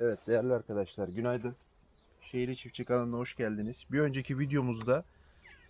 Evet değerli arkadaşlar günaydın. Şehirli Çiftçi kanalına hoş geldiniz. Bir önceki videomuzda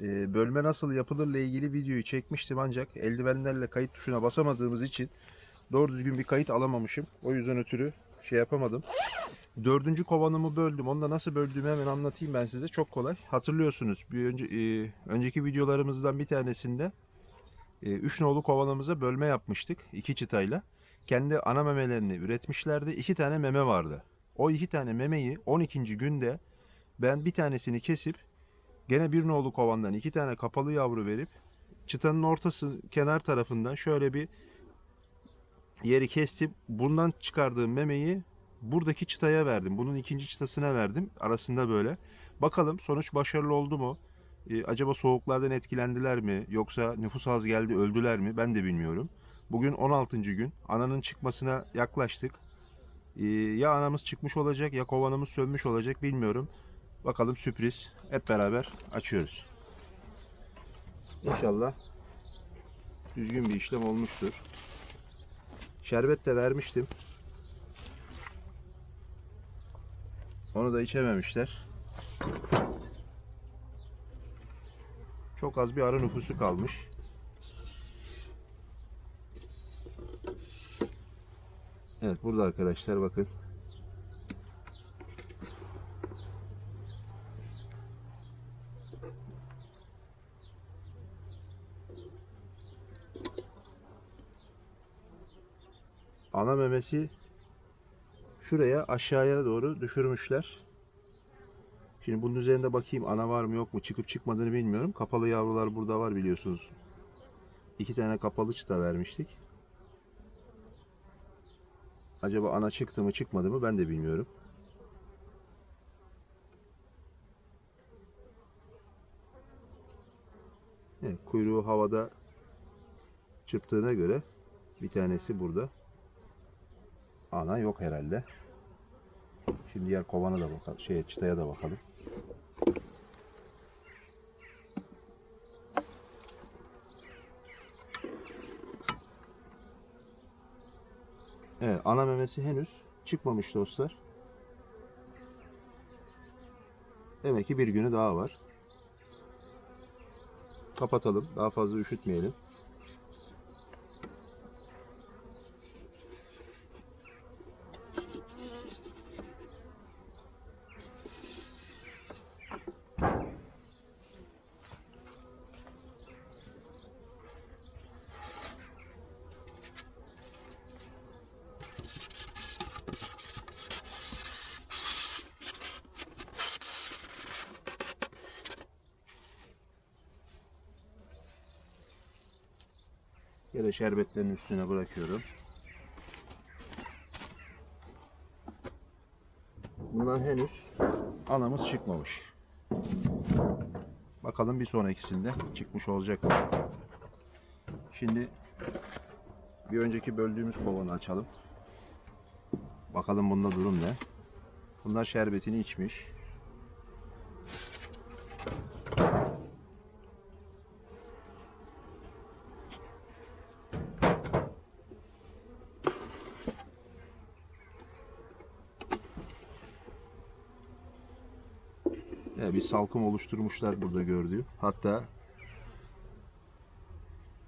e, bölme nasıl yapılırla ilgili videoyu çekmiştim ancak eldivenlerle kayıt tuşuna basamadığımız için doğru düzgün bir kayıt alamamışım. O yüzden ötürü şey yapamadım. Dördüncü kovanımı böldüm. Onu da nasıl böldüğümü hemen anlatayım ben size. Çok kolay. Hatırlıyorsunuz bir önce, e, önceki videolarımızdan bir tanesinde 3 nolu kovanımıza bölme yapmıştık. iki çıtayla. Kendi ana memelerini üretmişlerdi. iki tane meme vardı. O iki tane memeyi 12. günde ben bir tanesini kesip gene bir nolu kovandan iki tane kapalı yavru verip çıtanın ortası kenar tarafından şöyle bir yeri kestim. Bundan çıkardığım memeyi buradaki çıtaya verdim. Bunun ikinci çıtasına verdim. Arasında böyle. Bakalım sonuç başarılı oldu mu? Ee, acaba soğuklardan etkilendiler mi? Yoksa nüfus az geldi öldüler mi? Ben de bilmiyorum. Bugün 16. gün. Ananın çıkmasına yaklaştık. Ee, ya anamız çıkmış olacak ya kovanımız sönmüş olacak bilmiyorum. Bakalım sürpriz. Hep beraber açıyoruz. İnşallah düzgün bir işlem olmuştur. Şerbet de vermiştim. Onu da içememişler. Çok az bir arı nüfusu kalmış. Evet burada arkadaşlar bakın. Ana memesi şuraya aşağıya doğru düşürmüşler. Şimdi bunun üzerinde bakayım ana var mı yok mu çıkıp çıkmadığını bilmiyorum. Kapalı yavrular burada var biliyorsunuz. İki tane kapalı çıta vermiştik. Acaba ana çıktı mı çıkmadı mı ben de bilmiyorum. Evet, kuyruğu havada çırptığına göre bir tanesi burada. Ana yok herhalde. Şimdi diğer kovana da bakalım. Şey, çıtaya da bakalım. Evet, ana memesi henüz çıkmamış dostlar. Demek ki bir günü daha var. Kapatalım. Daha fazla üşütmeyelim. Yine şerbetlerin üstüne bırakıyorum. Bundan henüz anamız çıkmamış. Bakalım bir sonrakisinde çıkmış olacak mı? Şimdi bir önceki böldüğümüz kovanı açalım. Bakalım bunda durum ne? Bunlar şerbetini içmiş. Salkım oluşturmuşlar burada gördüğüm. Hatta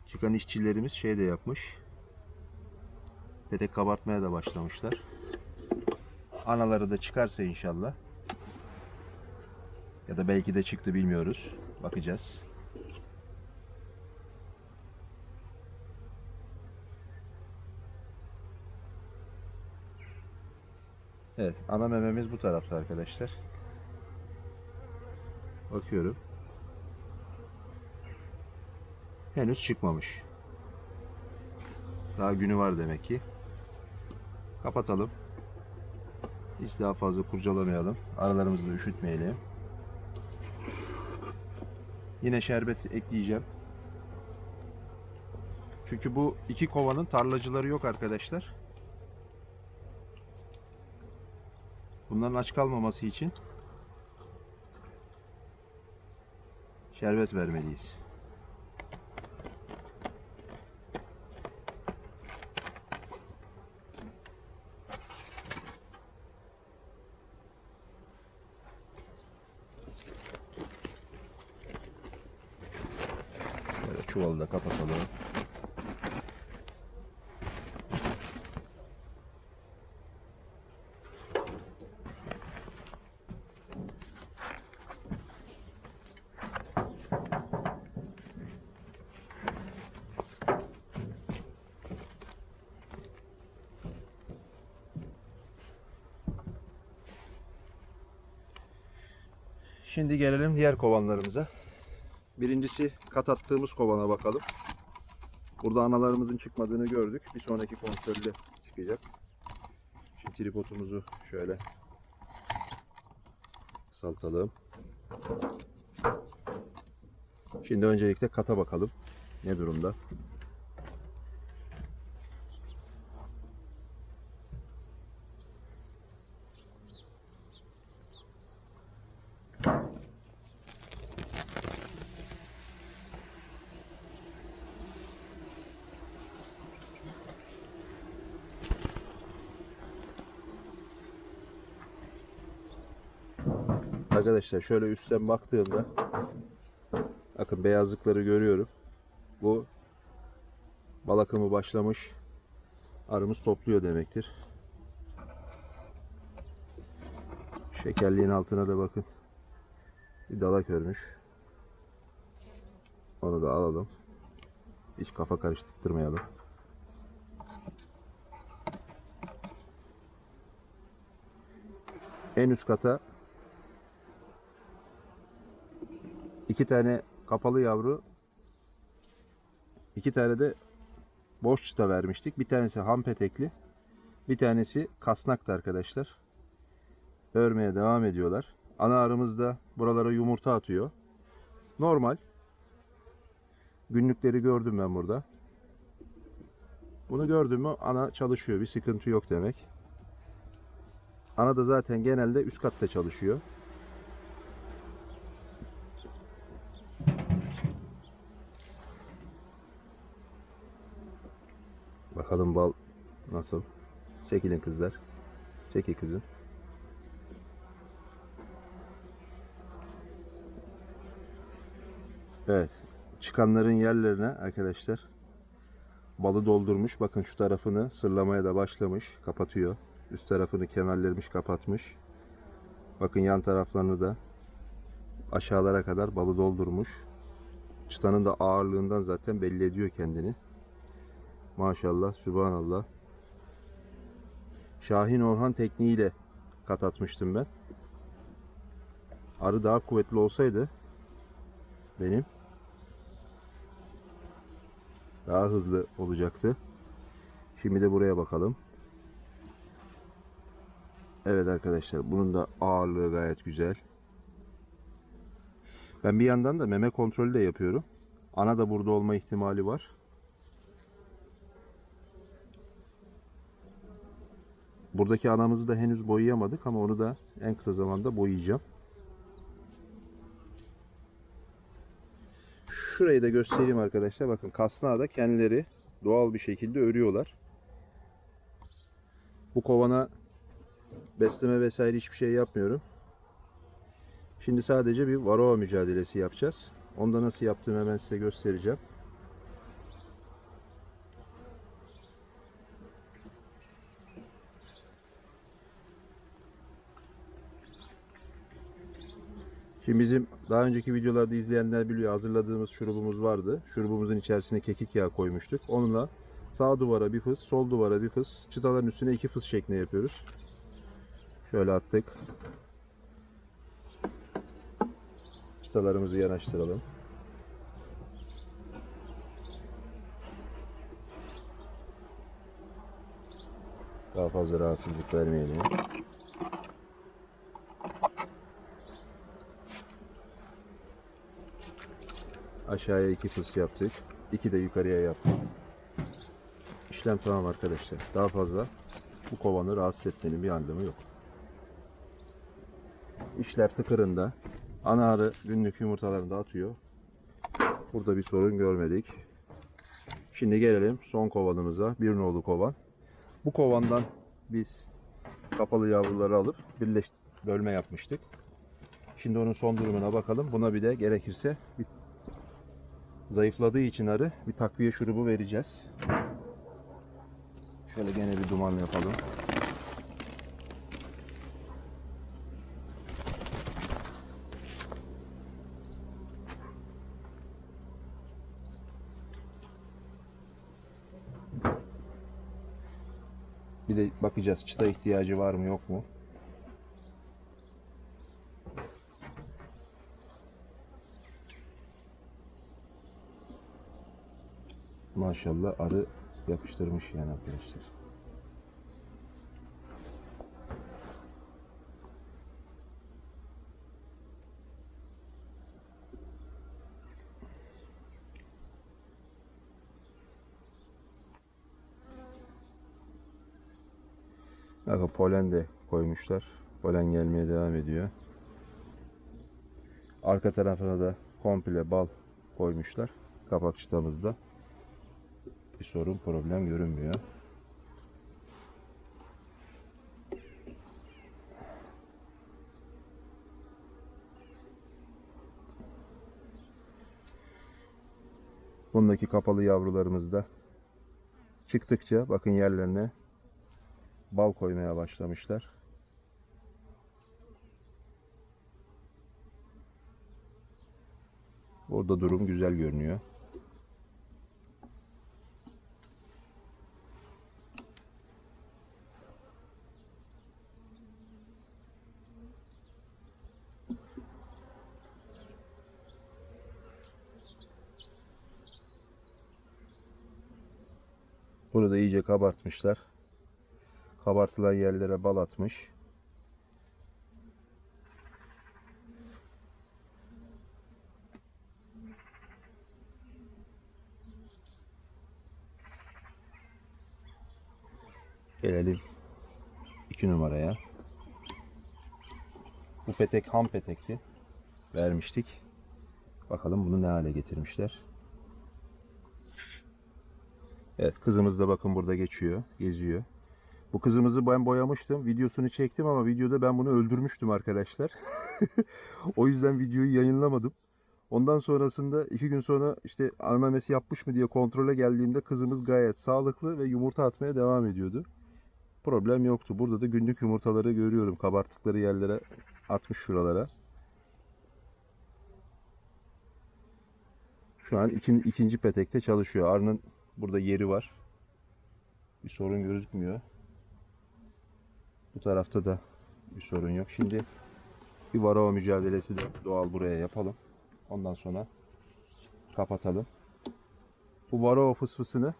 çıkan işçilerimiz şey de yapmış. Petek kabartmaya da başlamışlar. Anaları da çıkarsa inşallah. Ya da belki de çıktı bilmiyoruz. Bakacağız. Evet, ana mememiz bu tarafta arkadaşlar. Bakıyorum. Henüz çıkmamış. Daha günü var demek ki. Kapatalım. Hiç daha fazla kurcalamayalım. Aralarımızı da üşütmeyelim. Yine şerbet ekleyeceğim. Çünkü bu iki kovanın tarlacıları yok arkadaşlar. Bunların aç kalmaması için şerbet vermeliyiz. çuvalı da kapatalım. Şimdi gelelim diğer kovanlarımıza. Birincisi kat attığımız kovana bakalım. Burada analarımızın çıkmadığını gördük. Bir sonraki kontrolde çıkacak. Şimdi tripodumuzu şöyle saltalım. Şimdi öncelikle kata bakalım. Ne durumda? Arkadaşlar şöyle üstten baktığımda bakın beyazlıkları görüyorum. Bu bal akımı başlamış. Arımız topluyor demektir. Şekerliğin altına da bakın. Bir dalak örmüş. Onu da alalım. Hiç kafa karıştırmayalım. En üst kata iki tane kapalı yavru iki tane de boş çıta vermiştik. Bir tanesi ham petekli. Bir tanesi kasnaktı arkadaşlar. Örmeye devam ediyorlar. Ana arımız da buralara yumurta atıyor. Normal. Günlükleri gördüm ben burada. Bunu gördüm mü ana çalışıyor. Bir sıkıntı yok demek. Ana da zaten genelde üst katta çalışıyor. Bakalım bal nasıl? Çekilin kızlar. Çekil kızım. Evet. Çıkanların yerlerine arkadaşlar balı doldurmuş. Bakın şu tarafını sırlamaya da başlamış. Kapatıyor. Üst tarafını kemerlermiş kapatmış. Bakın yan taraflarını da aşağılara kadar balı doldurmuş. Çıtanın da ağırlığından zaten belli ediyor kendini. Maşallah, Sübhanallah. Şahin Orhan tekniğiyle kat atmıştım ben. Arı daha kuvvetli olsaydı benim daha hızlı olacaktı. Şimdi de buraya bakalım. Evet arkadaşlar bunun da ağırlığı gayet güzel. Ben bir yandan da meme kontrolü de yapıyorum. Ana da burada olma ihtimali var. Buradaki anamızı da henüz boyayamadık ama onu da en kısa zamanda boyayacağım. Şurayı da göstereyim arkadaşlar. Bakın kasnağı da kendileri doğal bir şekilde örüyorlar. Bu kovana besleme vesaire hiçbir şey yapmıyorum. Şimdi sadece bir varroa mücadelesi yapacağız. Onda nasıl yaptığımı hemen size göstereceğim. Şimdi bizim daha önceki videolarda izleyenler biliyor hazırladığımız şurubumuz vardı. Şurubumuzun içerisine kekik yağı koymuştuk. Onunla sağ duvara bir fıs, sol duvara bir fıs, çıtaların üstüne iki fıs şeklinde yapıyoruz. Şöyle attık. Çıtalarımızı yanaştıralım. Daha fazla rahatsızlık vermeyelim. Aşağıya iki fıs yaptık. İki de yukarıya yaptık. İşlem tamam arkadaşlar. Daha fazla bu kovanı rahatsız etmenin bir anlamı yok. İşler tıkırında. Ana arı günlük yumurtalarını da atıyor. Burada bir sorun görmedik. Şimdi gelelim son kovanımıza. Bir nolu kovan. Bu kovandan biz kapalı yavruları alıp birleş bölme yapmıştık. Şimdi onun son durumuna bakalım. Buna bir de gerekirse bir Zayıfladığı için arı bir takviye şurubu vereceğiz. Şöyle gene bir duman yapalım. Bir de bakacağız çıta ihtiyacı var mı yok mu? Maşallah arı yapıştırmış yani arkadaşlar. Bakın polen de koymuşlar. Polen gelmeye devam ediyor. Arka tarafına da komple bal koymuşlar. Kapak çıtamızda. Bir sorun problem görünmüyor. Bundaki kapalı yavrularımız da çıktıkça bakın yerlerine bal koymaya başlamışlar. Burada durum güzel görünüyor. Burada iyice kabartmışlar. Kabartılan yerlere bal atmış. Gelelim 2 numaraya. Bu petek ham petekti. Vermiştik. Bakalım bunu ne hale getirmişler. Evet kızımız da bakın burada geçiyor. Geziyor. Bu kızımızı ben boyamıştım. Videosunu çektim ama videoda ben bunu öldürmüştüm arkadaşlar. o yüzden videoyu yayınlamadım. Ondan sonrasında iki gün sonra işte armamesi yapmış mı diye kontrole geldiğimde kızımız gayet sağlıklı ve yumurta atmaya devam ediyordu. Problem yoktu. Burada da günlük yumurtaları görüyorum. Kabarttıkları yerlere atmış şuralara. Şu an ikinci, petekte çalışıyor. Arının burada yeri var. Bir sorun gözükmüyor. Bu tarafta da bir sorun yok. Şimdi bir varroa mücadelesi de doğal buraya yapalım. Ondan sonra kapatalım. Bu varroa fısfısını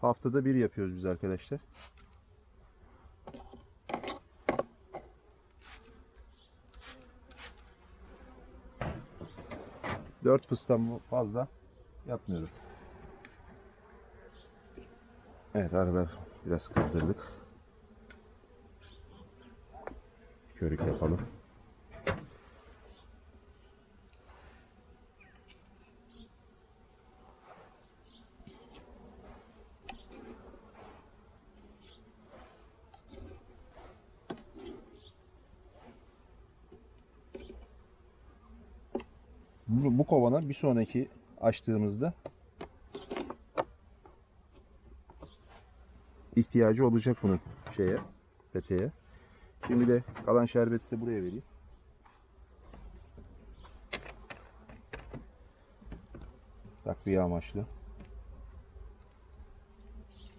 haftada bir yapıyoruz biz arkadaşlar. Dört fıstan fazla yapmıyorum. Evet arada biraz kızdırdık. Körük yapalım. Bu, bu kovana bir sonraki açtığımızda ihtiyacı olacak bunun şeye, peteğe. Şimdi de kalan şerbeti de buraya vereyim. Takviye amaçlı.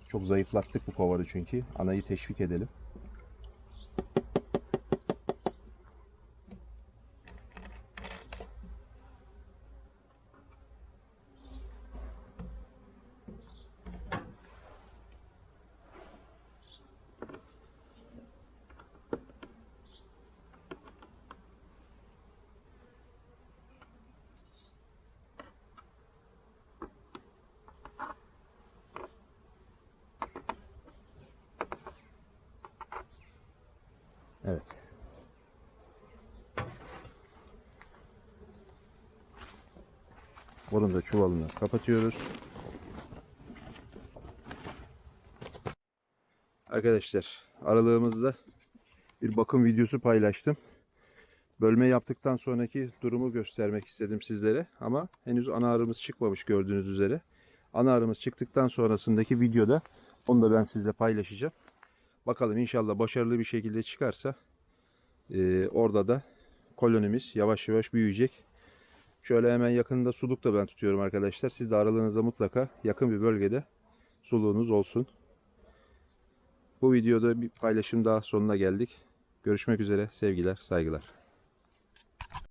Çok zayıflattık bu kovanı çünkü. Anayı teşvik edelim. Evet. Bunun da çuvalını kapatıyoruz. Arkadaşlar aralığımızda bir bakım videosu paylaştım. Bölme yaptıktan sonraki durumu göstermek istedim sizlere. Ama henüz ana arımız çıkmamış gördüğünüz üzere. Ana arımız çıktıktan sonrasındaki videoda onu da ben sizle paylaşacağım. Bakalım inşallah başarılı bir şekilde çıkarsa e, orada da kolonimiz yavaş yavaş büyüyecek. Şöyle hemen yakınında suluk da ben tutuyorum arkadaşlar. Siz de aralığınızda mutlaka yakın bir bölgede suluğunuz olsun. Bu videoda bir paylaşım daha sonuna geldik. Görüşmek üzere. Sevgiler, saygılar.